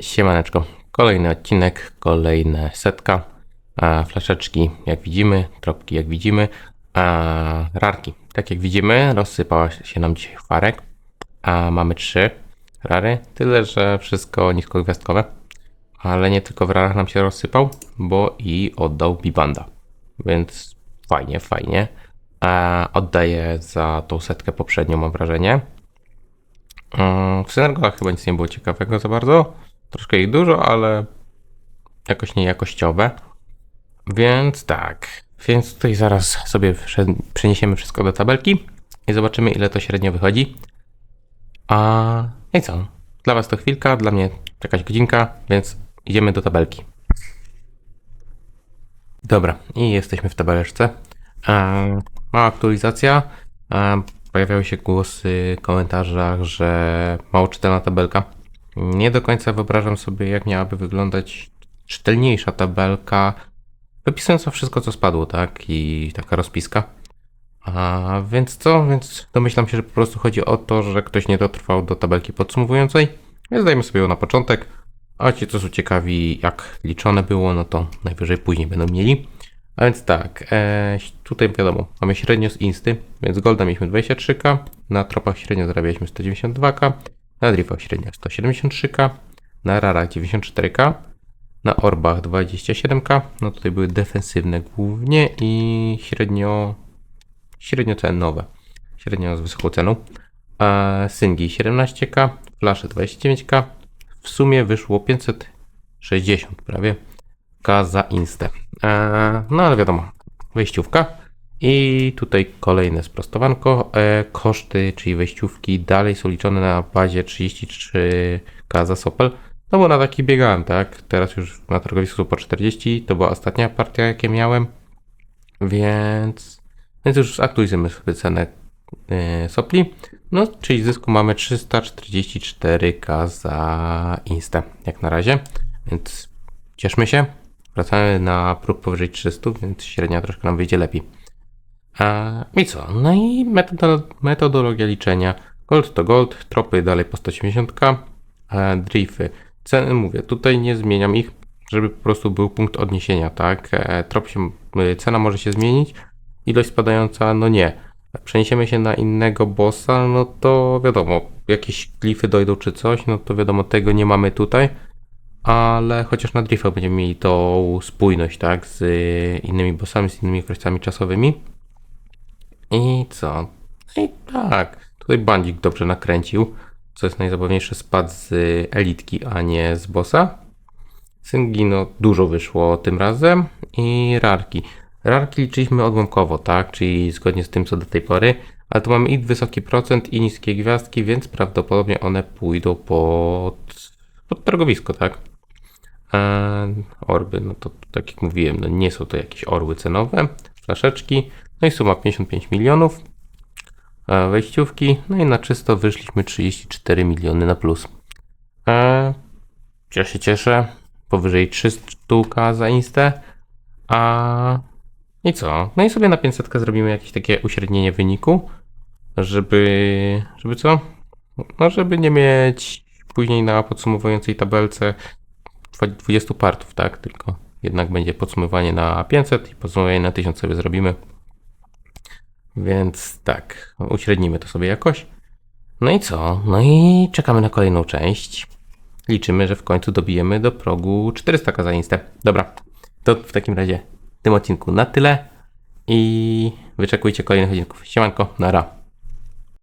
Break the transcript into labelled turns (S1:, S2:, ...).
S1: Siemaneczko, kolejny odcinek, kolejne setka, a flaszeczki jak widzimy, tropki jak widzimy, a rarki. Tak jak widzimy, rozsypała się nam dzisiaj farek, a mamy trzy rary, tyle że wszystko niskogwiazdkowe, ale nie tylko w rarach nam się rozsypał, bo i oddał Bibanda, więc fajnie, fajnie. Oddaję za tą setkę poprzednią, mam wrażenie. Mm, W synergach chyba nic nie było ciekawego za bardzo. Troszkę ich dużo, ale jakoś niejakościowe. Więc tak. Więc tutaj zaraz sobie prze- przeniesiemy wszystko do tabelki i zobaczymy, ile to średnio wychodzi. A i co? Dla Was to chwilka, dla mnie jakaś godzinka, więc idziemy do tabelki. Dobra, i jesteśmy w tabeleczce. E, Mała aktualizacja. E, Pojawiały się głosy w komentarzach, że mało czytelna tabelka. Nie do końca wyobrażam sobie, jak miałaby wyglądać czytelniejsza tabelka, wypisująca wszystko, co spadło, tak? I taka rozpiska. A więc co? Więc domyślam się, że po prostu chodzi o to, że ktoś nie dotrwał do tabelki podsumowującej. Więc dajmy sobie ją na początek. A ci, co są ciekawi, jak liczone było, no to najwyżej później będą mieli. A więc tak, e, tutaj wiadomo, mamy średnio z insty, więc golda mieliśmy 23k, na tropach średnio zarabialiśmy 192k, na driftach średnio 173k, na rarach 94k, na orbach 27k, no tutaj były defensywne głównie i średnio, średnio cenowe, średnio z wysoką ceną. A syngi 17k, flasze 29k, w sumie wyszło 560 prawie k za instę. E, no ale wiadomo, wejściówka. I tutaj kolejne sprostowanko. E, koszty, czyli wejściówki, dalej są liczone na bazie 33k za sopel. No bo na taki biegałem, tak? Teraz już na targowisku są po 40. To była ostatnia partia, jakie miałem. Więc, więc już aktualizujemy sobie cenę e, sopli. No, czyli zysku mamy 344k za instę, jak na razie. Więc cieszmy się. Wracamy na próg powyżej 300, więc średnia troszkę nam wyjdzie lepiej. I co? No i metodo- metodologia liczenia. Gold to gold, tropy dalej po 180k, a drify. Ceny mówię, tutaj nie zmieniam ich, żeby po prostu był punkt odniesienia, tak? E, Trop się, y, cena może się zmienić, ilość spadająca, no nie. Przeniesiemy się na innego bossa, no to wiadomo, jakieś glify dojdą czy coś, no to wiadomo, tego nie mamy tutaj ale chociaż na Driftach będziemy mieli tą spójność, tak, z y, innymi bossami, z innymi okresami czasowymi. I co? I tak, tutaj bandzik dobrze nakręcił, co jest najzabawniejsze, spadł z elitki, a nie z bossa. Syngi, no dużo wyszło tym razem i rarki. Rarki liczyliśmy odłamkowo, tak, czyli zgodnie z tym, co do tej pory, ale tu mamy i wysoki procent, i niskie gwiazdki, więc prawdopodobnie one pójdą pod, pod targowisko, tak. E, orby, no to tak jak mówiłem, no nie są to jakieś orły cenowe, flaszeczki, no i suma 55 milionów, e, wejściówki, no i na czysto wyszliśmy 34 miliony na plus. E, ja się cieszę, powyżej 300 za instę, a i co? No i sobie na 500 zrobimy jakieś takie uśrednienie wyniku, żeby, żeby co? No żeby nie mieć później na podsumowującej tabelce 20 partów, tak? Tylko jednak będzie podsumowanie na 500 i podsumowanie na 1000 sobie zrobimy. Więc tak, uśrednimy to sobie jakoś. No i co? No i czekamy na kolejną część. Liczymy, że w końcu dobijemy do progu 400 za instę. Dobra, to w takim razie w tym odcinku na tyle i wyczekujcie kolejnych odcinków. Siemanko, nara.